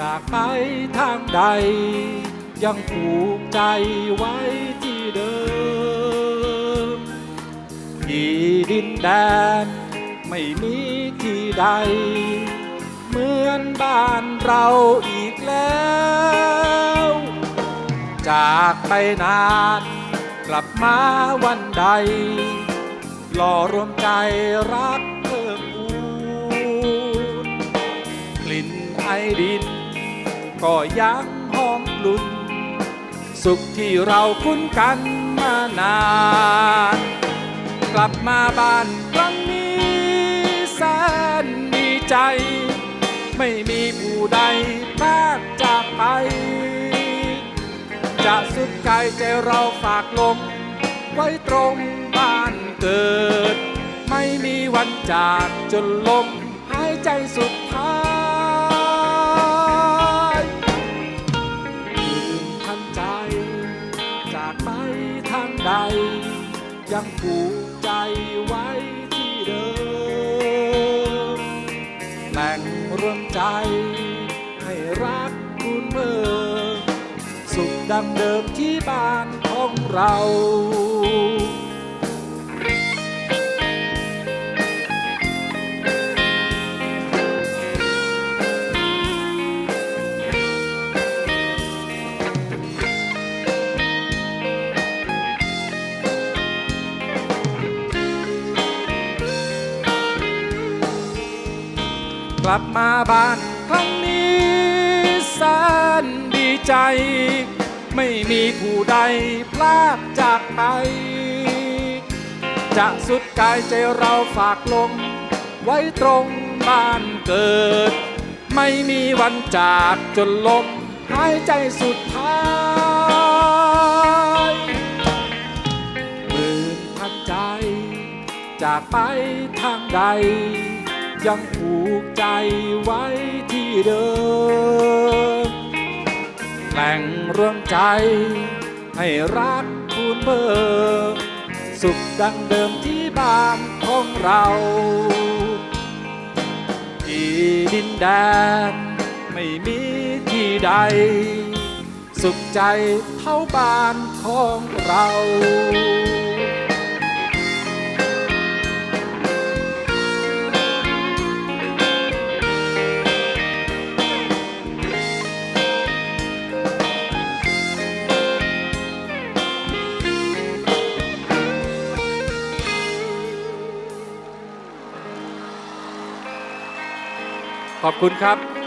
จากไปทางใด ยังผูกใจไว้ที่เดิม ที่ดินแดนไม่มีที่ใด เหมือนบ้านเราอีกแล้ว จากไปนานกลับมาวันใดหล่อรวมใจรัก ดิน ก็ยังหอมลุ่นสุขที่เราคุ้นกันมานาน กลับมาบ้านครั้งนี้แสนดีใจ ไม่มีผู้ใดพลาดจากไป จะสุดกายใจเราฝากลง ไว้ตรงบ้านเกิด ไม่มีวันจากจนลมหายใจสุดท้ายากไปทางใด ยังผูกใจไว้ที่เดิมแหล่งรวมใจ ให้รักคุณเมื่อ สุขดังเดิมที่บ้านของเรา ลับมาบ้านครั้งนี้แสนดีใจ ไม่มีผู้ใดพลาดจากไป จะสุดกายใจเราฝากลง ไว้ตรงบ้านเกิด ไม่มีวันจากจนลมหายใจสุดท้ายหมื่นพันใจจากไปทางใด ยังผูกใจไว้ที่เดิมแหล่งเรวมใจให้รักคุณเบิกสุขดังเดิมที่บ้านของเรา ที่ดินแดนไม่มีที่ใด สุขใจเท่าบ้านของเรา ขอบคุณครับ